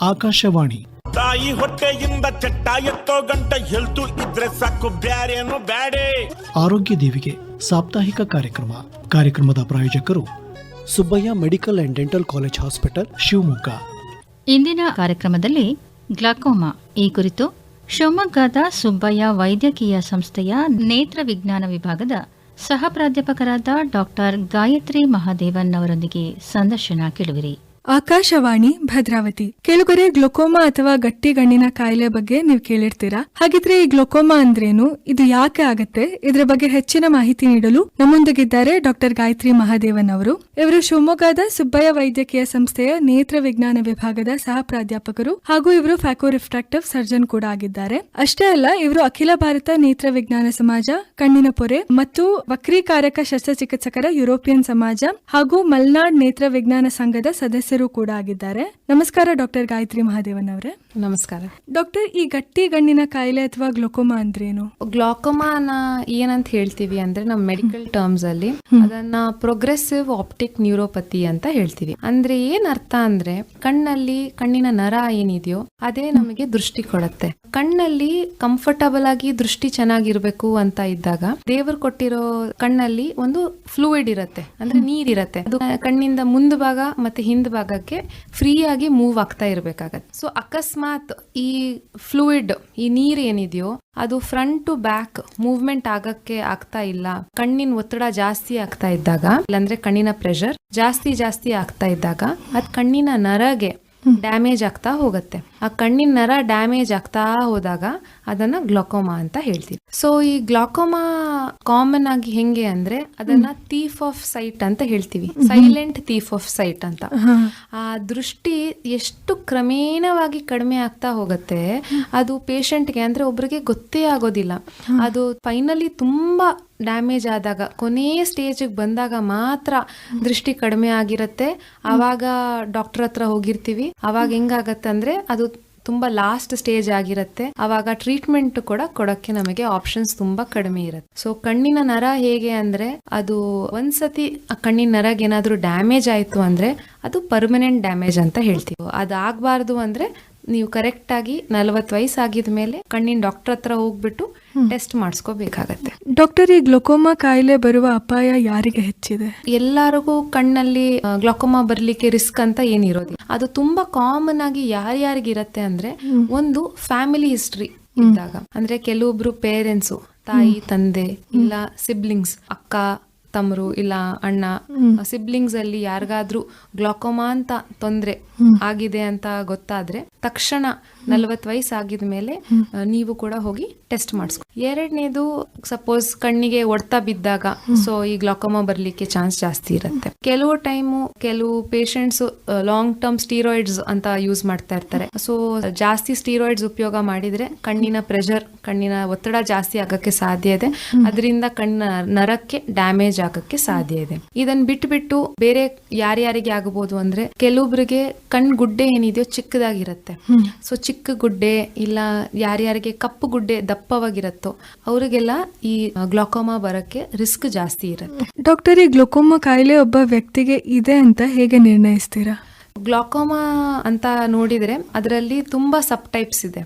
ಆಕಾಶವಾಣಿ. ತಾಯಿ ಹೊಟ್ಟೆಯಿಂದ ಚಟ್ಟ ಎತ್ತೋ ಗಂಟ ಹೆಲ್ತು ಇದ್ರೆ ಸಾಕು ಬ್ಯಾರೇನು ಬ್ಯಾಡೆ. ಆರೋಗ್ಯ ದೇವಿಗೆ ಸಾಪ್ತಾಹಿಕ ಕಾರ್ಯಕ್ರಮ. ಕಾರ್ಯಕ್ರಮದ ಪ್ರಾಯೋಜಕರು Subbaiah medical and dental college hospital Shivamogga. ಇಂದಿನ ಕಾರ್ಯಕ್ರಮದಲ್ಲಿ ಗ್ಲಾಕೋಮಾ. ಈ ಕುರಿತು ಶಿವಮೊಗ್ಗದ ಸುಬ್ಬಯ್ಯ ವೈದ್ಯಕೀಯ ಸಂಸ್ಥೆಯ ನೇತ್ರ ವಿಜ್ಞಾನ ವಿಭಾಗದ ಸಹ ಪ್ರಾಧ್ಯಾಪಕರಾದ ಡಾಕ್ಟರ್ ಗಾಯತ್ರಿ ಮಹಾದೇವನ್ ಅವರೊಂದಿಗೆ ಸಂದರ್ಶನ ಕೇಳುವಿರಿ. ಆಕಾಶವಾಣಿ ಭದ್ರಾವತಿ. ಕೆಳಗರೆ, ಗ್ಲೋಕೋಮಾ ಅಥವಾ ಗಟ್ಟಿ ಗಣ್ಣಿನ ಕಾಯಿಲೆ ಬಗ್ಗೆ ನೀವು ಕೇಳಿರ್ತೀರಾ? ಹಾಗಿದ್ರೆ ಈ ಗ್ಲೋಕೋಮಾ ಅಂದ್ರೇನು? ಇದು ಯಾಕೆ ಆಗತ್ತೆ? ಇದ್ರ ಬಗ್ಗೆ ಹೆಚ್ಚಿನ ಮಾಹಿತಿ ನೀಡಲು ನಮ್ಮೊಂದಿಗಿದ್ದಾರೆ ಡಾಕ್ಟರ್ ಗಾಯತ್ರಿ ಮಹಾದೇವನ್ ಅವರು. ಇವರು ಶಿವಮೊಗ್ಗದ ಸುಬ್ಬಯ್ಯ ವೈದ್ಯಕೀಯ ಸಂಸ್ಥೆಯ ನೇತ್ರ ವಿಜ್ಞಾನ ವಿಭಾಗದ ಸಹ ಪ್ರಾಧ್ಯಾಪಕರು ಹಾಗೂ ಇವರು ಫ್ಯಾಕೋ ರಿಫ್ರಾಕ್ಟಿವ್ ಸರ್ಜನ್ ಕೂಡ ಆಗಿದ್ದಾರೆ. ಅಷ್ಟೇ ಅಲ್ಲ, ಇವರು ಅಖಿಲ ಭಾರತ ನೇತ್ರ ವಿಜ್ಞಾನ ಸಮಾಜ, ಕಣ್ಣಿನ ಪೊರೆ ಮತ್ತು ವಕ್ರೀಕಾರಕ ಶಸ್ತ್ರಚಿಕಿತ್ಸಕರ ಯುರೋಪಿಯನ್ ಸಮಾಜ ಹಾಗೂ ಮಲ್ನಾಡ್ ನೇತ್ರ ವಿಜ್ಞಾನ ಸಂಘದ ಸದಸ್ಯರು ಕೂಡ ಆಗಿದ್ದಾರೆ. ನಮಸ್ಕಾರ ಡಾಕ್ಟರ್ ಗಾಯತ್ರಿ ಮಹಾದೇವನ್ ಅವರೇ ನಮಸ್ಕಾರ. ಡಾಕ್ಟರ್ ಈ ಗಟ್ಟಿ ಗಣ್ಣಿನ ಕಾಯಿಲೆ ಅಥವಾ ಗ್ಲೋಕೋಮಾ ಅಂದ್ರೇನು? ಗ್ಲಾಕೋಮಾನ ಏನಂತ ಹೇಳ್ತೀವಿ ಅಂದ್ರೆ ನಮ್ಮ ಮೆಡಿಕಲ್ ಟರ್ಮ್ಸ್ ಅಲ್ಲಿ ಅದನ್ನ ಪ್ರೋಗ್ರೆಸಿವ್ ಆಪ್ಟಿಕ್ ನ್ಯೂರೋಪತಿ ಅಂತ ಹೇಳ್ತೀವಿ. ಅಂದ್ರೆ ಏನ್ ಅರ್ಥ ಅಂದ್ರೆ ಕಣ್ಣಲ್ಲಿ ಕಣ್ಣಿನ ನರ ಏನಿದೆಯೋ ಅದೇ ನಮಗೆ ದೃಷ್ಟಿ ಕೊಡತ್ತೆ. ಕಣ್ಣಲ್ಲಿ ಕಂಫರ್ಟಬಲ್ ಆಗಿ ದೃಷ್ಟಿ ಚೆನ್ನಾಗಿರ್ಬೇಕು ಅಂತ ಇದ್ದಾಗ ದೇವರು ಕೊಟ್ಟಿರೋ ಕಣ್ಣಲ್ಲಿ ಒಂದು ಫ್ಲೂಯಿಡ್ ಇರುತ್ತೆ. ಅಂದ್ರೆ ನೀರಿರತ್ತೆ. ಅದು ಕಣ್ಣಿಂದ ಮುಂದ್ ಭಾಗ ಮತ್ತೆ ಹಿಂದ್ ಭಾಗಕ್ಕೆ ಫ್ರೀ ಆಗಿ ಮೂವ್ ಆಗ್ತಾ ಇರಬೇಕಾಗತ್ತೆ. ಸೊ ಅಕಸ್ಮಾತ್ ಈ ಫ್ಲೂಯಿಡ್ ಈ ನೀರ್ ಏನಿದೆಯೋ, ಅದು ಫ್ರಂಟ್ ಟು ಬ್ಯಾಕ್ ಮೂವ್ಮೆಂಟ್ ಆಗಕ್ಕೆ ಆಗ್ತಾ ಇಲ್ಲ. ಕಣ್ಣಿನ ಒತ್ತಡ ಜಾಸ್ತಿ ಆಗ್ತಾ ಇದ್ದಾಗ, ಇಲ್ಲಾಂದ್ರೆ ಕಣ್ಣಿನ ಪ್ರೆಷರ್ ಜಾಸ್ತಿ ಜಾಸ್ತಿ ಆಗ್ತಾ ಇದ್ದಾಗ, ಅದ್ ಕಣ್ಣಿನ ನರಗೆ ಡ್ಯಾಮೇಜ್ ಆಗ್ತಾ ಹೋಗುತ್ತೆ. ಆ ಕಣ್ಣಿನ ನರ ಡ್ಯಾಮೇಜ್ ಆಗ್ತಾ ಹೋದಾಗ ಅದನ್ನ ಗ್ಲಾಕೋಮಾ ಅಂತ ಹೇಳ್ತೀವಿ. ಸೊ ಈ ಗ್ಲಾಕೋಮಾ ಕಾಮನ್ ಆಗಿ ಹೆಂಗೆ ಅಂದ್ರೆ ಅದನ್ನ ಥೀಫ್ ಆಫ್ ಸೈಟ್ ಅಂತ ಹೇಳ್ತೀವಿ. ಸೈಲೆಂಟ್ ಥೀಫ್ ಆಫ್ ಸೈಟ್ ಅಂತ. ಆ ದೃಷ್ಟಿ ಎಷ್ಟು ಕ್ರಮೇಣವಾಗಿ ಕಡಿಮೆ ಆಗ್ತಾ ಹೋಗುತ್ತೆ ಅದು ಪೇಷಂಟ್ಗೆ ಅಂದ್ರೆ ಒಬ್ರಿಗೆ ಗೊತ್ತೇ ಆಗೋದಿಲ್ಲ. ಅದು ಫೈನಲಿ ತುಂಬಾ ಡ್ಯಾಮೇಜ್ ಆದಾಗ, ಕೊನೆಯ ಸ್ಟೇಜಿಗೆ ಬಂದಾಗ ಮಾತ್ರ ದೃಷ್ಟಿ ಕಡಿಮೆ ಆಗಿರುತ್ತೆ. ಆವಾಗ ಡಾಕ್ಟರ್ ಹತ್ರ ಹೋಗಿರ್ತೀವಿ. ಅವಾಗ ಹೆಂಗಾಗತ್ತೆ ಅಂದ್ರೆ ಅದು ತುಂಬಾ ಲಾಸ್ಟ್ ಸ್ಟೇಜ್ ಆಗಿರುತ್ತೆ. ಅವಾಗ ಟ್ರೀಟ್ಮೆಂಟ್ ಕೂಡ ಕೊಡಕ್ಕೆ ನಮಗೆ ಆಪ್ಷನ್ಸ್ ತುಂಬಾ ಕಡಿಮೆ ಇರುತ್ತೆ. ಸೊ ಕಣ್ಣಿನ ನರ ಹೇಗೆ ಅಂದ್ರೆ ಅದು ಒಂದ್ಸತಿ ಆ ಕಣ್ಣಿನ ನರಗೆ ಏನಾದ್ರೂ ಡ್ಯಾಮೇಜ್ ಆಯ್ತು ಅಂದ್ರೆ ಅದು ಪರ್ಮನೆಂಟ್ ಡ್ಯಾಮೇಜ್ ಅಂತ ಹೇಳ್ತೀವಿ. ಅದಾಗಬಾರ್ದು ಅಂದ್ರೆ ನೀವು ಕರೆಕ್ಟ್ ಆಗಿ ನಲವತ್ತು ವಯಸ್ಸಾಗಿದ ಮೇಲೆ ಕಣ್ಣಿನ ಡಾಕ್ಟರ್ ಹತ್ರ ಹೋಗ್ಬಿಟ್ಟು ಟೆಸ್ಟ್ ಮಾಡಿಸ್ಕೋಬೇಕಾಗತ್ತೆ. ಡಾಕ್ಟರ್ ಈ ಗ್ಲೋಕೋಮಾ ಕಾಯಿಲೆ ಬರುವ ಅಪಾಯ ಯಾರಿಗೆ ಹೆಚ್ಚಿದೆ? ಎಲ್ಲರಿಗೂ ಕಣ್ಣಲ್ಲಿ ಗ್ಲೋಕೋಮಾ ಬರ್ಲಿಕ್ಕೆ ರಿಸ್ಕ್ ಅಂತ ಏನಿರೋದಿಲ್ಲ. ಅದು ತುಂಬಾ ಕಾಮನ್ ಆಗಿ ಯಾರ್ಯಾರಿಗೆ ಇರತ್ತೆ ಅಂದ್ರೆ ಒಂದು ಫ್ಯಾಮಿಲಿ ಹಿಸ್ಟ್ರಿ ಇದ್ದಾಗ. ಅಂದ್ರೆ ಕೆಲವೊಬ್ರು ಪೇರೆಂಟ್ಸು ತಾಯಿ ತಂದೆ ಇಲ್ಲ ಸಿಬ್ಲಿಂಗ್ಸ್ ಅಕ್ಕ ತಮ್ಮರು ಇಲ್ಲ ಅಣ್ಣ. ಸಿಬ್ಲಿಂಗ್ಸ್ ಅಲ್ಲಿ ಯಾರಿಗಾದ್ರೂ ಗ್ಲೋಕೋಮಾ ಅಂತ ತೊಂದ್ರೆ ಆಗಿದೆ ಅಂತ ಗೊತ್ತಾದ್ರೆ ತಕ್ಷಣ ನಲವತ್ತು ವಯಸ್ಸಾಗಿದ ಮೇಲೆ ನೀವು ಕೂಡ ಹೋಗಿ ಟೆಸ್ಟ್ ಮಾಡಿಸ್ಕೊ ಎರಡನೇದು ಸಪೋಸ್ ಕಣ್ಣಿಗೆ ಹೊಡ್ತಾ ಬಿದ್ದಾಗ ಸೊ ಈ ಗ್ಲಾಕೋಮಾ ಬರ್ಲಿಕ್ಕೆ ಚಾನ್ಸ್ ಜಾಸ್ತಿ ಇರುತ್ತೆ. ಕೆಲವು ಟೈಮು ಕೆಲವು ಪೇಷಂಟ್ಸ್ ಲಾಂಗ್ ಟರ್ಮ್ ಸ್ಟೀರಾಯ್ಡ್ಸ್ ಅಂತ ಯೂಸ್ ಮಾಡ್ತಾ ಇರ್ತಾರೆ. ಸೊ ಜಾಸ್ತಿ ಸ್ಟೀರಾಯ್ಡ್ಸ್ ಉಪಯೋಗ ಮಾಡಿದ್ರೆ ಕಣ್ಣಿನ ಪ್ರೆಷರ್ ಕಣ್ಣಿನ ಒತ್ತಡ ಜಾಸ್ತಿ ಆಗಕ್ಕೆ ಸಾಧ್ಯ ಇದೆ. ಅದರಿಂದ ಕಣ್ಣ ನರಕ್ಕೆ ಡ್ಯಾಮೇಜ್ ಆಗಕ್ಕೆ ಸಾಧ್ಯ ಇದೆ. ಇದನ್ನ ಬಿಟ್ಬಿಟ್ಟು ಬೇರೆ ಯಾರ್ಯಾರಿಗೆ ಆಗಬಹುದು ಅಂದ್ರೆ ಕೆಲವೊಬ್ರಿಗೆ ಕಣ್ ಗುಡ್ಡೆ ಏನಿದೆಯೋ ಚಿಕ್ಕದಾಗಿರುತ್ತೆ. ಸೊ ಚಿಕ್ಕ ಗುಡ್ಡೆ ಇಲ್ಲ ಯಾರ್ಯಾರಿಗೆ ಕಪ್ಪು ಗುಡ್ಡೆ ದಪ್ಪವಾಗಿರುತ್ತೋ, ಅವರಿಗೆಲ್ಲ ಈ ಗ್ಲೋಕೋಮಾ ಬರಕ್ಕೆ ರಿಸ್ಕ್ ಜಾಸ್ತಿ ಇರುತ್ತೆ. ಡಾಕ್ಟರ್, ಈ ಗ್ಲೋಕೋಮಾ ಕಾಯಿಲೆ ಒಬ್ಬ ವ್ಯಕ್ತಿಗೆ ಇದೆ ಅಂತ ಹೇಗೆ ನಿರ್ಣಯಿಸ್ತೀರಾ? ಗ್ಲಾಕೋಮಾ ಅಂತ ನೋಡಿದ್ರೆ ಅದರಲ್ಲಿ ತುಂಬಾ ಸಬ್ ಟೈಪ್ಸ್ ಇದೆ.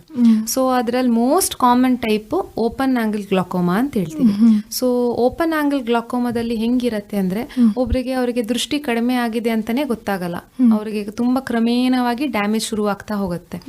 ಸೊ ಅದರಲ್ಲಿ most common type open angle glaucoma ಅಂತ ಹೇಳ್ತೀವಿ. ಸೊ ಓಪನ್ ಆಂಗಲ್ ಗ್ಲಾಕೋಮಾದಲ್ಲಿ ಹೆಂಗಿರತ್ತೆ ಅಂದ್ರೆ ಒಬ್ರಿಗೆ ಅವರಿಗೆ ದೃಷ್ಟಿ ಕಡಿಮೆ ಆಗಿದೆ ಅಂತಾನೆ ಗೊತ್ತಾಗಲ್ಲ. ಅವರಿಗೆ ತುಂಬಾ ಕ್ರಮೇಣವಾಗಿ ಡ್ಯಾಮೇಜ್ ಶುರು ಆಗ್ತಾ ಹೋಗುತ್ತೆ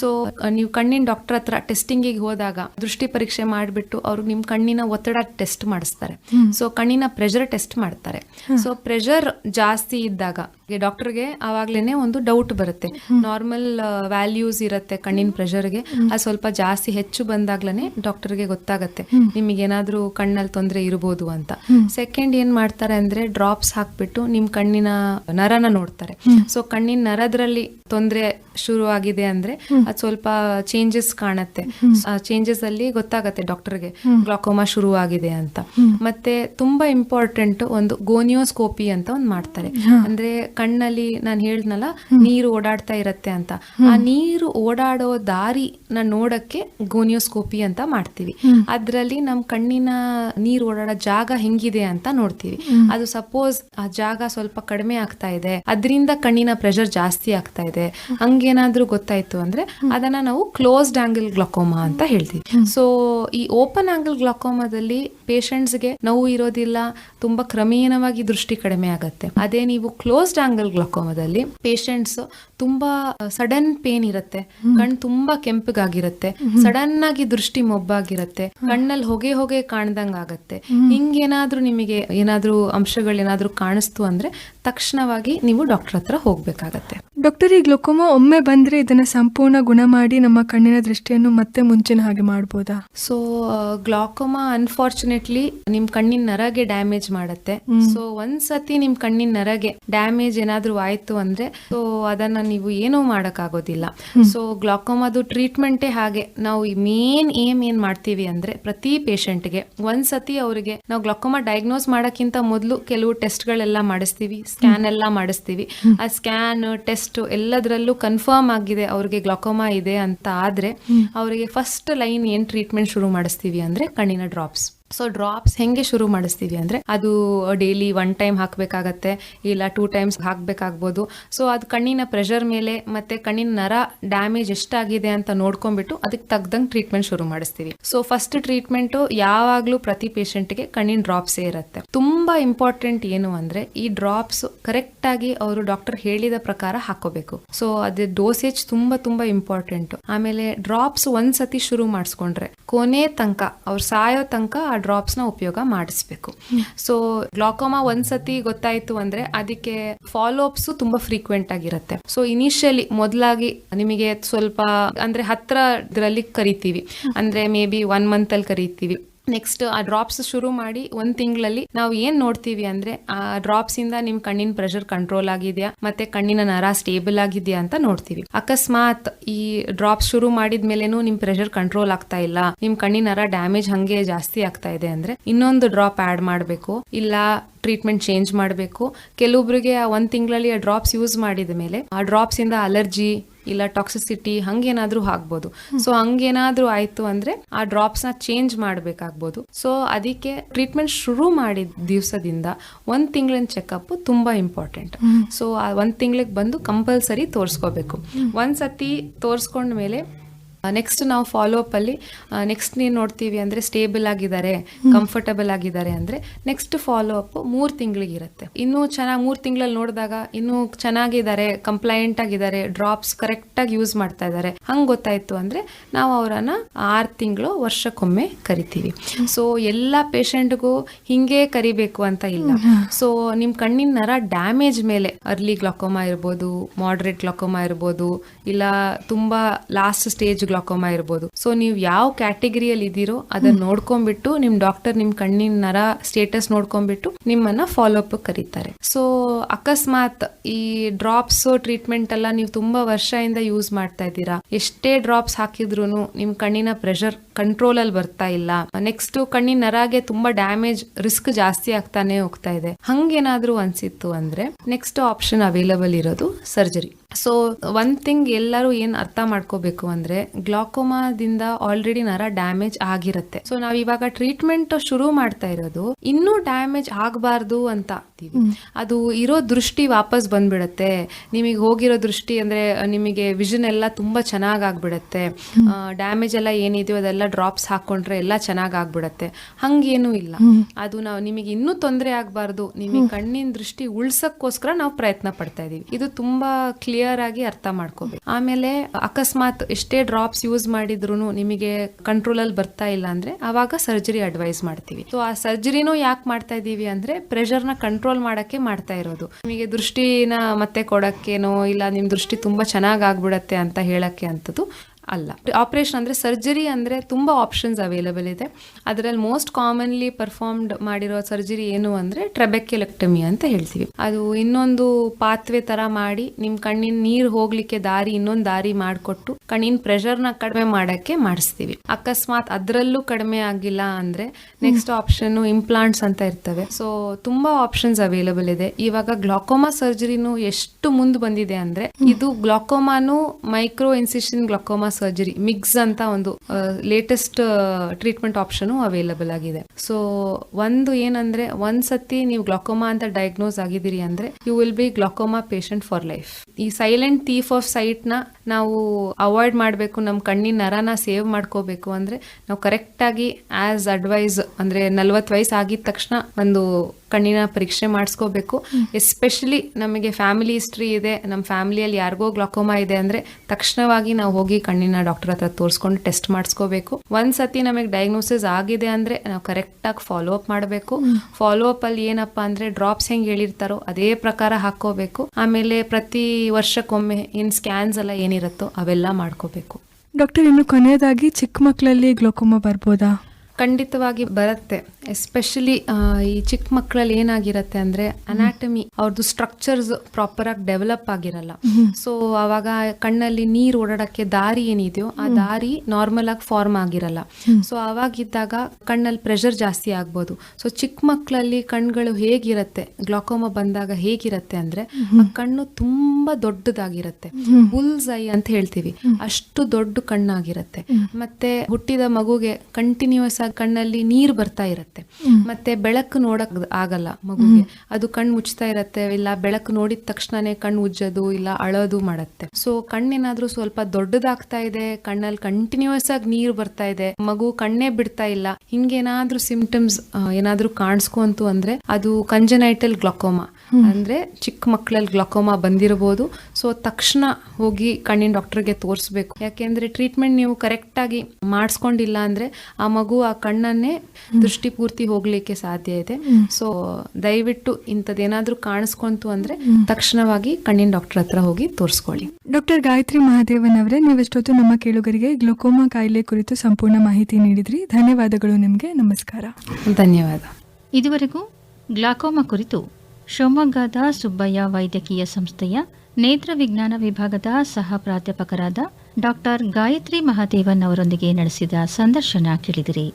ಸೊ ನೀವು ಕಣ್ಣಿನ ಡಾಕ್ಟರ್ ಹತ್ರ ಟೆಸ್ಟಿಂಗಿಗೆ ಹೋದಾಗ ದೃಷ್ಟಿ ಪರೀಕ್ಷೆ ಮಾಡಿಬಿಟ್ಟು ಅವ್ರಿಗೆ ನಿಮ್ ಕಣ್ಣಿನ ಒತ್ತಡ ಟೆಸ್ಟ್ ಮಾಡಿಸ್ತಾರೆ. ಸೊ ಕಣ್ಣಿನ ಪ್ರೆಷರ್ ಟೆಸ್ಟ್ ಮಾಡ್ತಾರೆ. ಸೊ ಪ್ರೆಷರ್ ಜಾಸ್ತಿ ಇದ್ದಾಗ ಡಾಕ್ಟರ್ಗೆ ಆವಾಗ್ಲೇನೆ ಒಂದು ಡೌಟ್ ಬರುತ್ತೆ. ನಾರ್ಮಲ್ ವ್ಯಾಲ್ಯೂಸ್ ಇರುತ್ತೆ ಕಣ್ಣಿನ ಪ್ರೆಷರ್ಗೆ ಅದು ಸ್ವಲ್ಪ ಜಾಸ್ತಿ ಹೆಚ್ಚು ಬಂದಾಗ್ಲೇ ಡಾಕ್ಟರ್ಗೆ ಗೊತ್ತಾಗತ್ತೆ. ನಿಮಗೆ ಏನಾದ್ರೂ ಕಣ್ಣಲ್ಲಿ ತೊಂದರೆ ಇರ್ಬೋದು ಅಂತ. ಸೆಕೆಂಡ್ ಏನ್ ಮಾಡ್ತಾರೆ ಅಂದ್ರೆ ಡ್ರಾಪ್ಸ್ ಹಾಕ್ಬಿಟ್ಟು ನಿಮ್ ಕಣ್ಣಿನ ನರನ ನೋಡ್ತಾರೆ. ಸೊ ಕಣ್ಣಿನ ನರದ್ರಲ್ಲಿ ತೊಂದರೆ ಶುರು ಆಗಿದೆ ಅಂದ್ರೆ ಅದು ಸ್ವಲ್ಪ ಚೇಂಜಸ್ ಕಾಣತ್ತೆ. ಆ ಚೇಂಜಸ್ ಅಲ್ಲಿ ಗೊತ್ತಾಗತ್ತೆ ಡಾಕ್ಟರ್ಗೆ ಗ್ಲಾಕೋಮಾ ಶುರು ಆಗಿದೆ ಅಂತ. ಮತ್ತೆ ತುಂಬಾ ಇಂಪಾರ್ಟೆಂಟ್ ಒಂದು ಗೋನಿಯೋಸ್ಕೋಪಿ ಅಂತ ಒಂದು ಮಾಡ್ತಾರೆ. ಅಂದ್ರೆ ಕಣ್ಣಲ್ಲಿ ನಾನು ಹೇಳ್ದ್ನಲ್ಲ ನೀರು ಓಡಾಡ್ತಾ ಇರತ್ತೆ ಅಂತ. ಆ ನೀರು ಓಡಾಡೋ ದಾರಿ ನಾನು ನೋಡಕ್ಕೆ ಗೋನಿಯೋಸ್ಕೋಪಿ ಅಂತ ಮಾಡ್ತೀವಿ. ಅದ್ರಲ್ಲಿ ನಮ್ ಕಣ್ಣಿನ ನೀರು ಓಡಾಡೋ ಜಾಗ ಹೆಂಗಿದೆ ಅಂತ ನೋಡ್ತೀವಿ. ಅದು ಸಪೋಸ್ ಆ ಜಾಗ ಸ್ವಲ್ಪ ಕಡಿಮೆ ಆಗ್ತಾ ಇದೆ ಅದರಿಂದ ಕಣ್ಣಿನ ಪ್ರೆಷರ್ ಜಾಸ್ತಿ ಆಗ್ತಾ ಇದೆ. ಹಂಗೇನಾದ್ರೂ ಗೊತ್ತಾಯ್ತು ಅಂದ್ರೆ ಅದನ್ನ ನಾವು ಕ್ಲೋಸ್ಡ್ ಆಂಗಲ್ ಗ್ಲಕೋಮಾ ಅಂತ ಹೇಳ್ತೀವಿ. ಸೊ ಈ ಓಪನ್ ಆಂಗಲ್ ಗ್ಲಕೋಮಾದಲ್ಲಿ ಗೆ ನೋವು ಇರೋದಿಲ್ಲ ತುಂಬಾ ಕ್ರಮೇಣವಾಗಿ ದೃಷ್ಟಿ ಕಡಿಮೆ ಆಗತ್ತೆ. ಅದೇ ನೀವು ಕ್ಲೋಸ್ಡ್ ಆಂಗಲ್ ಗ್ಲಕೋಮದಲ್ಲಿ ಪೇಷಂಟ್ಸ್ ತುಂಬಾ ಸಡನ್ ಪೇನ್ ಇರುತ್ತೆ. ಕಣ್ ತುಂಬಾ ಕೆಂಪಗಾಗಿರುತ್ತೆ. ಸಡನ್ ಆಗಿ ದೃಷ್ಟಿ ಮೊಬ್ಬಾಗಿರುತ್ತೆ. ಕಣ್ಣಲ್ಲಿ ಹೊಗೆ ಹೊಗೆ ಕಾಣ್ದಂಗ್ ಆಗತ್ತೆ. ಹಿಂಗೇನಾದ್ರೂ ನಿಮಗೆ ಏನಾದ್ರೂ ಅಂಶಗಳೇನಾದ್ರೂ ಕಾಣಿಸ್ತು ಅಂದ್ರೆ ತಕ್ಷಣವಾಗಿ ನೀವು ಡಾಕ್ಟರ್ ಹತ್ರ ಹೋಗ್ಬೇಕಾಗತ್ತೆ. ಡಾಕ್ಟರ್ ಈ ಗ್ಲುಕೋಮಾ ಒಮ್ಮೆ ಬಂದ್ರೆ ಇದನ್ನ ಸಂಪೂರ್ಣ ಗುಣ ಮಾಡಿ ನಮ್ಮ ಕಣ್ಣಿನ ದೃಷ್ಟಿಯನ್ನು ಮತ್ತೆ ಮುಂಚಿನ ಹಾಗೆ ಮಾಡ್ಬೋದಾ? ಸೊ ಗ್ಲಾಕೋಮಾ ಅನ್ಫಾರ್ಚುನೇಟ್ಲಿ ನಿಮ್ ಕಣ್ಣಿನ ನರಗೆ ಡ್ಯಾಮೇಜ್ ಮಾಡತ್ತೆ. ಸೊ ಒಂದ್ಸತಿ ನಿಮ್ ಕಣ್ಣಿನ ನರಗೆ ಡ್ಯಾಮೇಜ್ ಏನಾದ್ರೂ ಆಯ್ತು ಅಂದ್ರೆ ಸೊ ಅದನ್ನ ನೀವು ಏನೂ ಮಾಡಕ್ಕಾಗೋದಿಲ್ಲ. ಸೊ ಗ್ಲಾಕೋಮಾದು ಟ್ರೀಟ್ಮೆಂಟೇ ಹಾಗೆ ನಾವು ಮೇನ್ ಏಮ್ ಏನ್ ಮಾಡ್ತೀವಿ ಅಂದ್ರೆ ಪ್ರತಿ ಪೇಷಂಟ್ಗೆ ಒಂದ್ಸತಿ ಅವರಿಗೆ ನಾವು ಗ್ಲಾಕೋಮಾ ಡಯಾಗ್ನೋಸ್ ಮಾಡಕ್ಕಿಂತ ಮೊದಲು ಕೆಲವು ಟೆಸ್ಟ್ಗಳೆಲ್ಲ ಮಾಡಿಸ್ತೀವಿ ಸ್ಕ್ಯಾನ್ ಎಲ್ಲ ಮಾಡಿಸ್ತೀವಿ. ಆ ಸ್ಕ್ಯಾನ್ ಟೆಸ್ಟ್ ಎಲ್ಲದರಲ್ಲೂ ಕನ್ಫರ್ಮ್ ಆಗಿದೆ ಅವ್ರಿಗೆ ಗ್ಲಾಕೋಮಾ ಇದೆ ಅಂತ ಆದ್ರೆ ಅವರಿಗೆ ಫಸ್ಟ್ ಲೈನ್ ಏನು ಟ್ರೀಟ್ಮೆಂಟ್ ಶುರು ಮಾಡಿಸ್ತೀವಿ ಅಂದ್ರೆ ಕಣ್ಣಿನ ಡ್ರಾಪ್ಸ್ ಸೊ ಡ್ರಾಪ್ಸ್ ಹೆಂಗೆ ಶುರು ಮಾಡಿಸ್ತೀವಿ ಅಂದ್ರೆ ಅದು ಡೈಲಿ ಒನ್ ಟೈಮ್ ಹಾಕಬೇಕಾಗತ್ತೆ, ಇಲ್ಲ ಟೂ ಟೈಮ್ಸ್ ಹಾಕಬೇಕಾಗ್ಬೋದು. ಸೊ ಅದು ಕಣ್ಣಿನ ಪ್ರೆಷರ್ ಮೇಲೆ ಮತ್ತೆ ಕಣ್ಣಿನ ನರ ಡ್ಯಾಮೇಜ್ ಎಷ್ಟಾಗಿದೆ ಅಂತ ನೋಡ್ಕೊಂಡ್ಬಿಟ್ಟು ಅದಕ್ಕೆ ತಗ್ದಂಗೆ ಟ್ರೀಟ್ಮೆಂಟ್ ಶುರು ಮಾಡಿಸ್ತೀವಿ. ಸೊ ಫಸ್ಟ್ ಟ್ರೀಟ್ಮೆಂಟು ಯಾವಾಗಲೂ ಪ್ರತಿ ಪೇಷಂಟ್ಗೆ ಕಣ್ಣಿನ ಡ್ರಾಪ್ಸೇ ಇರುತ್ತೆ. ತುಂಬಾ ಇಂಪಾರ್ಟೆಂಟ್ ಏನು ಅಂದ್ರೆ ಈ ಡ್ರಾಪ್ಸ್ ಕರೆಕ್ಟಾಗಿ ಅವರು ಡಾಕ್ಟರ್ ಹೇಳಿದ ಪ್ರಕಾರ ಹಾಕೋಬೇಕು ಸೊ ಅದು ಡೋಸೇಜ್ ತುಂಬಾ ತುಂಬಾ ಇಂಪಾರ್ಟೆಂಟ್ ಆಮೇಲೆ ಡ್ರಾಪ್ಸ್ ಒಂದ್ಸತಿ ಶುರು ಮಾಡಿಸ್ಕೊಂಡ್ರೆ ಕೊನೆ ತನಕ, ಅವ್ರು ಸಾಯೋ ತನಕ ಆ ಡ್ರಾಪ್ಸ್ನ ನ ಉಪಯೋಗ ಮಾಡಿಸ್ಬೇಕು. ಸೊ ಗ್ಲಾಕೋಮಾ ಒಂದ್ಸತಿ ಗೊತ್ತಾಯಿತು ಅಂದರೆ ಅದಕ್ಕೆ ಫಾಲೋ ಅಪ್ಸ್ ತುಂಬಾ ಫ್ರೀಕ್ವೆಂಟ್ ಆಗಿರುತ್ತೆ. ಸೊ ಇನಿಷಿಯಲಿ ಮೊದಲಾಗಿ ನಿಮಗೆ ಸ್ವಲ್ಪ ಅಂದರೆ ಹತ್ರ ಇದರಲ್ಲಿ ಕರಿತೀವಿ. ಅಂದರೆ ಮೇ ಬಿ ಒನ್ ಮಂತಲ್ಲಿ ಕರಿತೀವಿ. ನೆಕ್ಸ್ಟ್ ಆ ಡ್ರಾಪ್ಸ್ ಶುರು ಮಾಡಿ ಒಂದ್ ತಿಂಗಳಲ್ಲಿ ನಾವು ಏನ್ ನೋಡ್ತೀವಿ ಅಂದ್ರೆ, ಆ ಡ್ರಾಪ್ಸ್ ಇಂದ ನಿಮ್ ಕಣ್ಣಿನ ಪ್ರೆಷರ್ ಕಂಟ್ರೋಲ್ ಆಗಿದೆಯಾ, ಮತ್ತೆ ಕಣ್ಣಿನ ನರ ಸ್ಟೇಬಲ್ ಆಗಿದೆಯಾ ಅಂತ ನೋಡ್ತೀವಿ. ಅಕಸ್ಮಾತ್ ಈ ಡ್ರಾಪ್ಸ್ ಶುರು ಮಾಡಿದ್ಮೇಲೆನೂ ನಿಮ್ ಪ್ರೆಷರ್ ಕಂಟ್ರೋಲ್ ಆಗ್ತಾ ಇಲ್ಲ, ನಿಮ್ ಕಣ್ಣಿನ ನರ ಡ್ಯಾಮೇಜ್ ಹಂಗೆ ಜಾಸ್ತಿ ಆಗ್ತಾ ಇದೆ ಅಂದ್ರೆ ಇನ್ನೊಂದು ಡ್ರಾಪ್ ಆಡ್ ಮಾಡಬೇಕು, ಇಲ್ಲ ಟ್ರೀಟ್ಮೆಂಟ್ ಚೇಂಜ್ ಮಾಡಬೇಕು. ಕೆಲವೊಬ್ರಿಗೆ ಆ ಒಂದ್ ತಿಂಗಳಲ್ಲಿ ಆ ಡ್ರಾಪ್ಸ್ ಯೂಸ್ ಮಾಡಿದ ಮೇಲೆ ಆ ಡ್ರಾಪ್ಸ್ ಇಂದ ಅಲರ್ಜಿ ಇಲ್ಲ ಟಾಕ್ಸಿಸಿಟಿ ಹಂಗೇನಾದ್ರೂ ಆಗ್ಬೋದು. ಸೊ ಹಂಗೇನಾದ್ರೂ ಆಯ್ತು ಅಂದ್ರೆ ಆ ಡ್ರಾಪ್ಸ್ನ ಚೇಂಜ್ ಮಾಡ್ಬೇಕಾಗ್ಬೋದು. ಸೊ ಅದಕ್ಕೆ ಟ್ರೀಟ್ಮೆಂಟ್ ಶುರು ಮಾಡಿದ ದಿವಸದಿಂದ ಒಂದ್ ತಿಂಗಳಿನ ಚೆಕಪ್ ತುಂಬಾ ಇಂಪಾರ್ಟೆಂಟ್ ಸೊ ಆ ಒಂದ್ ತಿಂಗಳಿಗೆ ಬಂದು ಕಂಪಲ್ಸರಿ ತೋರಿಸ್ಕೋಬೇಕು. ಒಂದ್ಸತಿ ತೋರಿಸ್ಕೊಂಡ ಮೇಲೆ ನೆಕ್ಸ್ಟ್ ನಾವು ಫಾಲೋ ಅಪ್ ಅಲ್ಲಿ ನೆಕ್ಸ್ಟ್ ನೀನ್ ನೋಡ್ತೀವಿ ಅಂದ್ರೆ ಸ್ಟೇಬಲ್ ಆಗಿದ್ದಾರೆ ಕಂಫರ್ಟಬಲ್ ಆಗಿದ್ದಾರೆ ಅಂದ್ರೆ ನೆಕ್ಸ್ಟ್ ಫಾಲೋ ಅಪ್ ಮೂರ್ ತಿಂಗಳಿಗಿರುತ್ತೆ ಇನ್ನು ಚೆನ್ನಾಗಿ ಮೂರ್ ತಿಂಗಳಲ್ಲಿ ನೋಡಿದಾಗ ಇನ್ನು ಚೆನ್ನಾಗಿದ್ದಾರೆ ಕಂಪ್ಲೈಂಟ್ ಆಗಿದ್ದಾರೆ ಡ್ರಾಪ್ಸ್ ಕರೆಕ್ಟ್ ಆಗಿ ಯೂಸ್ ಮಾಡ್ತಾ ಇದ್ದಾರೆ. ಹಂಗ್ ಗೊತ್ತಾಯ್ತು ಅಂದ್ರೆ ನಾವು ಅವರನ್ನ ಆರ್ ತಿಂಗಳು ವರ್ಷಕ್ಕೊಮ್ಮೆ ಕರಿತೀವಿ. ಸೊ ಎಲ್ಲಾ ಪೇಷಂಟ್ಗೂ ಹಿಂಗೆ ಕರಿಬೇಕು ಅಂತ ಇಲ್ಲ. ಸೊ ನಿಮ್ ಕಣ್ಣಿನ ನರ ಡ್ಯಾಮೇಜ್ ಮೇಲೆ ಅರ್ಲಿ ಗ್ಲಾಕೋಮಾ ಇರ್ಬೋದು ಮಾಡ್ರೇಟ್ ಗ್ಲಾಕೋಮಾ ಇರ್ಬೋದು ಇಲ್ಲ ತುಂಬಾ ಲಾಸ್ಟ್ ಸ್ಟೇಜ್ ಗ್ಲಾಕೋಮಾ ಇರ್ಬೋದು. ಸೊ ನೀವು ಯಾವ ಕ್ಯಾಟಗರಿಯಲ್ಲಿ ಇದ್ದೀರೋ ಅದನ್ನ ನೋಡ್ಕೊಂಡ್ಬಿಟ್ಟು ನಿಮ್ ಡಾಕ್ಟರ್ ನಿಮ್ ಕಣ್ಣಿನ ನರ ಸ್ಟೇಟಸ್ ನೋಡ್ಕೊಂಡ್ಬಿಟ್ಟು ನಿಮ್ಮನ್ನ ಫಾಲೋ ಅಪ್ ಕರೀತಾರೆ. ಸೊ ಅಕಸ್ಮಾತ್ ಈ ಡ್ರಾಪ್ಸ್ ಟ್ರೀಟ್ಮೆಂಟ್ ಎಲ್ಲ ನೀವು ತುಂಬಾ ವರ್ಷದಿಂದ ಯೂಸ್ ಮಾಡ್ತಾ ಇದ್ದೀರಾ. ಎಷ್ಟೇ ಡ್ರಾಪ್ಸ್ ಹಾಕಿದ್ರು ನಿಮ್ ಕಣ್ಣಿನ ಪ್ರೆಷರ್ ಕಂಟ್ರೋಲ್ ಅಲ್ಲಿ ಬರ್ತಾ ಇಲ್ಲ. ನೆಕ್ಸ್ಟ್ ಕಣ್ಣಿನ ನರಾಗೆ ತುಂಬಾ ಡ್ಯಾಮೇಜ್ ರಿಸ್ಕ್ ಜಾಸ್ತಿ ಆಗ್ತಾನೆ ಹೋಗ್ತಾ ಇದೆ. ಹಂಗೇನಾದ್ರೂ ಅನ್ಸಿತ್ತು ಅಂದ್ರೆ ನೆಕ್ಸ್ಟ್ ಆಪ್ಷನ್ ಅವೈಲಬಲ್ ಇರೋದು ಸರ್ಜರಿ ಸೊ ಒನ್ ಥಿಂಗ್ ಎಲ್ಲರೂ ಏನ್ ಅರ್ಥ ಮಾಡ್ಕೋಬೇಕು ಅಂದ್ರೆ ಗ್ಲಾಕೋಮಾದಿಂದ ಆಲ್ರೆಡಿ ನರ ಡ್ಯಾಮೇಜ್ ಆಗಿರುತ್ತೆ. ಸೊ ನಾವ್ ಇವಾಗ ಟ್ರೀಟ್ಮೆಂಟ್ ಶುರು ಮಾಡ್ತಾ ಇರೋದು, ಇನ್ನೂ ಡ್ಯಾಮೇಜ್ ಆಗಬಾರ್ದು ಅಂತ. ಅಂತೀವಿ. ಅದು ಇರೋ ದೃಷ್ಟಿ ವಾಪಸ್ ಬಂದ್ಬಿಡತ್ತೆ. ನಿಮಗೆ ಹೋಗಿರೋ ದೃಷ್ಟಿ ಅಂದ್ರೆ ನಿಮಗೆ ವಿಷನ್ ಎಲ್ಲ ತುಂಬಾ ಚೆನ್ನಾಗಿ ಆಗ್ಬಿಡತ್ತೆ ಡ್ಯಾಮೇಜ್ ಎಲ್ಲ ಏನಿದೆಯೋ ಅದೆಲ್ಲ ಡ್ರಾಪ್ಸ್ ಹಾಕೊಂಡ್ರೆ ಎಲ್ಲ ಚೆನ್ನಾಗಿ ಆಗ್ಬಿಡತ್ತೆ ಹಂಗೇನೂ ಇಲ್ಲ. ಅದು ನಾವು ನಿಮಗೆ ಇನ್ನೂ ತೊಂದರೆ ಆಗಬಾರ್ದು. ನಿಮಗೆ ಕಣ್ಣಿನ ದೃಷ್ಟಿ ಉಳ್ಸಕ್ಕೋಸ್ಕರ ನಾವು ಪ್ರಯತ್ನ ಪಡ್ತಾ ಇದೀವಿ. ಇದು ತುಂಬಾ ಕ್ಲಿಯರ್ ಆಗಿ ಅರ್ಥ ಮಾಡ್ಕೋಬೇಕು. ಆಮೇಲೆ ಅಕಸ್ಮಾತ್ ಎಷ್ಟೇ ಡ್ರಾಪ್ಸ್ ಯೂಸ್ ಮಾಡಿದ್ರು ನಿಮಗೆ ಕಂಟ್ರೋಲ್ ಅಲ್ಲಿ ಬರ್ತಾ ಇಲ್ಲ ಅಂದ್ರೆ ಅವಾಗ ಸರ್ಜರಿ ಅಡ್ವೈಸ್ ಮಾಡ್ತೀವಿ. ಸೊ ಆ ಸರ್ಜರಿನೂ ಯಾಕೆ ಮಾಡ್ತಾ ಇದೀವಿ ಅಂದ್ರೆ ಪ್ರೆಷರ್ನ ಕಂಟ್ರೋಲ್ ಮಾಡಕ್ಕೆ ಮಾಡ್ತಾ ಇರೋದು. ನಿಮಗೆ ದೃಷ್ಟಿನ ಮತ್ತೆ ಕೊಡೋಕ್ಕೇನೋ, ಇಲ್ಲ ನಿಮ್ಮ ದೃಷ್ಟಿ ತುಂಬಾ ಚೆನ್ನಾಗಿ ಆಗ್ಬಿಡತ್ತೆ ಅಂತ ಹೇಳಕ್ಕೆ ಅಂತದ್ದು ಅಲ್ಲ. ಆಪರೇಷನ್ ಅಂದ್ರೆ ಸರ್ಜರಿ ಅಂದ್ರೆ ತುಂಬಾ ಆಪ್ಷನ್ಸ್ ಅವೈಲಬಲ್ ಇದೆ. ಅದರಲ್ಲಿ ಮೋಸ್ಟ್ ಕಾಮನ್ಲಿ ಪರ್ಫಾರ್ಮ್ಡ್ ಮಾಡಿರೋ ಸರ್ಜರಿ ಏನು ಅಂದ್ರೆ ಟ್ರೆಬೆಕ್ಯುಲೆಕ್ಟಮಿ ಅಂತ ಹೇಳ್ತೀವಿ. ಅದು ಇನ್ನೊಂದು ಪಾತ್ವೆ ತರ ಮಾಡಿ ನಿಮ್ಮ ಕಣ್ಣಿನ ನೀರು ಹೋಗ್ಲಿಕ್ಕೆ ದಾರಿ ಇನ್ನೊಂದು ದಾರಿ ಮಾಡಿಕೊಟ್ಟು ಕಣ್ಣಿನ ಪ್ರೆಷರ್ನ ಕಡಿಮೆ ಮಾಡೋಕ್ಕೆ ಮಾಡಿಸ್ತೀವಿ. ಅಕಸ್ಮಾತ್ ಅದರಲ್ಲೂ ಕಡಿಮೆ ಆಗಿಲ್ಲ ಅಂದ್ರೆ ನೆಕ್ಸ್ಟ್ ಆಪ್ಷನ್ ಇಂಪ್ಲಾಂಟ್ಸ್ ಅಂತ ಇರ್ತವೆ. ಸೊ ತುಂಬಾ ಆಪ್ಷನ್ಸ್ ಅವೈಲಬಲ್ ಇದೆ. ಇವಾಗ ಗ್ಲಾಕೋಮಾ ಸರ್ಜರಿನೂ ಎಷ್ಟು ಮುಂದೆ ಬಂದಿದೆ ಅಂದ್ರೆ ಇದು ಗ್ಲಾಕೋಮಾನು micro incision glaucoma surgery MIGS ಅಂತ ಒಂದು ಲೇಟೆಸ್ಟ್ ಟ್ರೀಟ್ಮೆಂಟ್ ಆಪ್ಷನ್ ಅವೈಲಬಲ್ ಆಗಿದೆ. ಸೊ ಒಂದು ಏನಂದ್ರೆ, ಒಂದ್ಸತಿ ನೀವು ಗ್ಲಾಕೋಮಾ ಅಂತ ಡಯಾಗ್ನೋಸ್ ಆಗಿದ್ದೀರಿ ಅಂದ್ರೆ you will be glaucoma patient for life ಈ ಸೈಲೆಂಟ್ ಥೀಫ್ ಆಫ್ ಸೈಟ್ನ ನಾವು ಅವಾಯ್ಡ್ ಮಾಡಬೇಕು ನಮ್ಮ ಕಣ್ಣಿನ ನರನ ಸೇವ್ ಮಾಡ್ಕೋಬೇಕು ಅಂದ್ರೆ ನಾವು ಕರೆಕ್ಟಾಗಿ ಆ್ಯಸ್ ಆಸ್ ಅಡ್ವೈಸ್ ಅಂದ್ರೆ ನಲ್ವತ್ತು ವಯಸ್ಸು ಆಗಿದ ತಕ್ಷಣ ಒಂದು ಕಣ್ಣಿನ ಪರೀಕ್ಷೆ ಮಾಡಿಸ್ಕೋಬೇಕು. ಎಸ್ಪೆಷಲಿ ನಮಗೆ ಫ್ಯಾಮಿಲಿ ಹಿಸ್ಟ್ರಿ ಇದೆ ನಮ್ಮ ಫ್ಯಾಮಿಲಿಯಲ್ಲಿ ಯಾರಿಗೋ ಗ್ಲಾಕೋಮಾ ಇದೆ ಅಂದ್ರೆ ತಕ್ಷಣವಾಗಿ ನಾವು ಹೋಗಿ ಕಣ್ಣಿನ ಡಾಕ್ಟರ್ ಹತ್ರ ತೋರಿಸ್ಕೊಂಡು ಟೆಸ್ಟ್ ಮಾಡಿಸ್ಕೋಬೇಕು. ಒಂದ್ಸತಿ ನಮಗೆ ಡಯಾಗ್ನೋಸಿಸ್ ಆಗಿದೆ ಅಂದ್ರೆ ನಾವು ಕರೆಕ್ಟಾಗಿ ಫಾಲೋ ಅಪ್ ಮಾಡಬೇಕು. ಫಾಲೋ ಅಪ್ ಅಲ್ಲಿ ಏನಪ್ಪಾ ಅಂದ್ರೆ ಡ್ರಾಪ್ಸ್ ಹೆಂಗೆ ಹೇಳಿರ್ತಾರೋ ಅದೇ ಪ್ರಕಾರ ಹಾಕೋಬೇಕು ಆಮೇಲೆ ಪ್ರತಿ ವರ್ಷಕ್ಕೊಮ್ಮೆ ಇನ್ ಸ್ಕ್ಯಾನ್ಸ್ ಎಲ್ಲ ಏನಿರುತ್ತೋ ಅವೆಲ್ಲ ಮಾಡ್ಕೋಬೇಕು. ಡಾಕ್ಟರ್ ಇನ್ನು ಕೊನೆಯದಾಗಿ ಚಿಕ್ಕ ಮಕ್ಕಳಲ್ಲಿ ಗ್ಲೋಕೋಮಾ ಬರ್ಬೋದಾ? ಖಂಡಿತವಾಗಿ ಬರುತ್ತೆ. ಎಸ್ಪೆಷಲಿ ಈ ಚಿಕ್ಕ ಮಕ್ಕಳಲ್ಲಿ ಏನಾಗಿರತ್ತೆ ಅಂದ್ರೆ ಅನಾಟಮಿ ಅವ್ರದ್ದು ಸ್ಟ್ರಕ್ಚರ್ಸ್ ಪ್ರಾಪರ್ ಆಗಿ ಡೆವಲಪ್ ಆಗಿರಲ್ಲ. ಸೊ ಅವಾಗ ಕಣ್ಣಲ್ಲಿ ನೀರು ಓಡಾಡಕ್ಕೆ ದಾರಿ ಏನಿದೆಯೋ ಆ ದಾರಿ ನಾರ್ಮಲ್ ಆಗಿ ಫಾರ್ಮ್ ಆಗಿರಲ್ಲ. ಸೊ ಅವಾಗಿದ್ದಾಗ ಕಣ್ಣಲ್ಲಿ ಪ್ರೆಷರ್ ಜಾಸ್ತಿ ಆಗ್ಬೋದು. ಸೊ ಚಿಕ್ಕ ಮಕ್ಕಳಲ್ಲಿ ಕಣ್ಗಳು ಹೇಗಿರತ್ತೆ ಗ್ಲಾಕೋಮಾ ಬಂದಾಗ ಹೇಗಿರತ್ತೆ ಅಂದ್ರೆ ಆ ಕಣ್ಣು ತುಂಬಾ ದೊಡ್ಡದಾಗಿರತ್ತೆ. ಬುಲ್ಸ್ ಐ ಅಂತ ಹೇಳ್ತೀವಿ. ಅಷ್ಟು ದೊಡ್ಡ ಕಣ್ಣಾಗಿರುತ್ತೆ. ಮತ್ತೆ ಹುಟ್ಟಿದ ಮಗುಗೆ ಕಂಟಿನ್ಯೂಸ್ ಆಗಿ ಕಣ್ಣಲ್ಲಿ ನೀರು ಬರ್ತಾ ಇರತ್ತೆ. ಮತ್ತೆ ಬೆಳಕು ನೋಡಕ್ ಆಗಲ್ಲ ಮಗುಗೆ. ಅದು ಕಣ್ಣು ಮುಚ್ತಾ ಇರತ್ತೆ ಇಲ್ಲ ಬೆಳಕು ನೋಡಿದ ತಕ್ಷಣನೇ ಕಣ್ಣು ಉಜ್ಜೋದು ಇಲ್ಲ ಅಳೋದು ಮಾಡತ್ತೆ. ಸೊ ಕಣ್ಣೇನಾದ್ರೂ ಸ್ವಲ್ಪ ದೊಡ್ಡದಾಗ್ತಾ ಇದೆ ಕಣ್ಣಲ್ಲಿ ಕಂಟಿನ್ಯೂಸ್ ಆಗಿ ನೀರು ಬರ್ತಾ ಇದೆ. ಮಗು ಕಣ್ಣೇ ಬಿಡ್ತಾ ಇಲ್ಲ. ಹಿಂಗೇನಾದ್ರೂ ಸಿಂಪ್ಟಮ್ಸ್ ಏನಾದ್ರೂ ಕಾಣಿಸ್ಕೊಂತು ಅಂದ್ರೆ ಅದು ಕಂಜನೈಟಲ್ ಗ್ಲಾಕೋಮಾ ಅಂದ್ರೆ ಚಿಕ್ಕ ಮಕ್ಕಳಲ್ಲಿ ಗ್ಲಾಕೋಮಾ ಬಂದಿರಬಹುದು ಸೊ ತಕ್ಷಣ ಹೋಗಿ ಕಣ್ಣಿನ ಡಾಕ್ಟರ್ಗೆ ತೋರಿಸ್ಬೇಕು. ಯಾಕೆಂದ್ರೆ ಟ್ರೀಟ್ಮೆಂಟ್ ನೀವು ಕರೆಕ್ಟ್ ಆಗಿ ಮಾಡಿಸ್ಕೊಂಡಿಲ್ಲ ಅಂದ್ರೆ ಆ ಮಗು ಆ ಕಣ್ಣನ್ನೇ ದೃಷ್ಟಿ ಪೂರ್ತಿ ಹೋಗ್ಲಿಕ್ಕೆ ಸಾಧ್ಯ ಇದೆ. ಸೊ ದಯವಿಟ್ಟು ಇಂಥದ್ದೇನಾದ್ರೂ ಕಾಣಿಸ್ಕೊಂತು ಅಂದ್ರೆ ತಕ್ಷಣವಾಗಿ ಕಣ್ಣಿನ ಡಾಕ್ಟರ್ ಹತ್ರ ಹೋಗಿ ತೋರಿಸ್ಕೊಳ್ಳಿ. ಡಾಕ್ಟರ್ ಗಾಯತ್ರಿ ಮಹಾದೇವನ್ ಅವರೇ ನೀವೆಷ್ಟೊತ್ತು ನಮ್ಮ ಕೇಳುಗರಿಗೆ ಗ್ಲೋಕೋಮಾ ಕಾಯಿಲೆ ಕುರಿತು ಸಂಪೂರ್ಣ ಮಾಹಿತಿ ನೀಡಿದ್ರಿ. ಧನ್ಯವಾದಗಳು ನಿಮಗೆ. ನಮಸ್ಕಾರ. ಧನ್ಯವಾದ. ಇದುವರೆಗೂ ಗ್ಲಾಕೋಮಾ ಕುರಿತು ಶಿವಮೊಗ್ಗದ ಸುಬ್ಬಯ್ಯ ವೈದ್ಯಕೀಯ ಸಂಸ್ಥೆಯ ನೇತ್ರ ವಿಜ್ಞಾನ ವಿಭಾಗದ ಸಹ ಪ್ರಾಧ್ಯಾಪಕರಾದ ಡಾಕ್ಟರ್ ಗಾಯತ್ರಿ ಮಹಾದೇವನ್ ಅವರೊಂದಿಗೆ ನಡೆಸಿದ ಸಂದರ್ಶನ ಕೇಳಿದಿರಿ.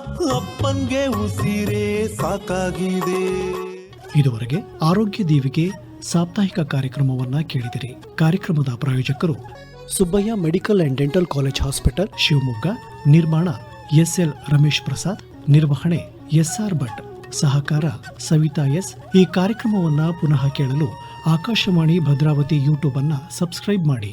ಅಪ್ಪನ್ಗೆ ಉಸಿರೇ ಸಾಕಾಗಿದೆ. ಇದುವರೆಗೆ ಆರೋಗ್ಯ ದೇವಿಗೆ ಸಾಪ್ತಾಹಿಕ ಕಾರ್ಯಕ್ರಮವನ್ನ ಕೇಳಿದಿರಿ. ಕಾರ್ಯಕ್ರಮದ ಪ್ರಾಯೋಜಕರು Subbaiah medical and dental college hospital, Shivamogga, ನಿರ್ಮಾಣ ಎಸ್ಎಲ್ ರಮೇಶ್ ಪ್ರಸಾದ್, ನಿರ್ವಹಣೆ ಎಸ್ಆರ್ ಭಟ್, ಸಹಕಾರ ಸವಿತಾ ಎಸ್. ಈ ಕಾರ್ಯಕ್ರಮವನ್ನ ಪುನಃ ಕೇಳಲು ಆಕಾಶವಾಣಿ ಭದ್ರಾವತಿ ಯೂಟ್ಯೂಬ್ ಅನ್ನ ಸಬ್ಸ್ಕ್ರೈಬ್ ಮಾಡಿ.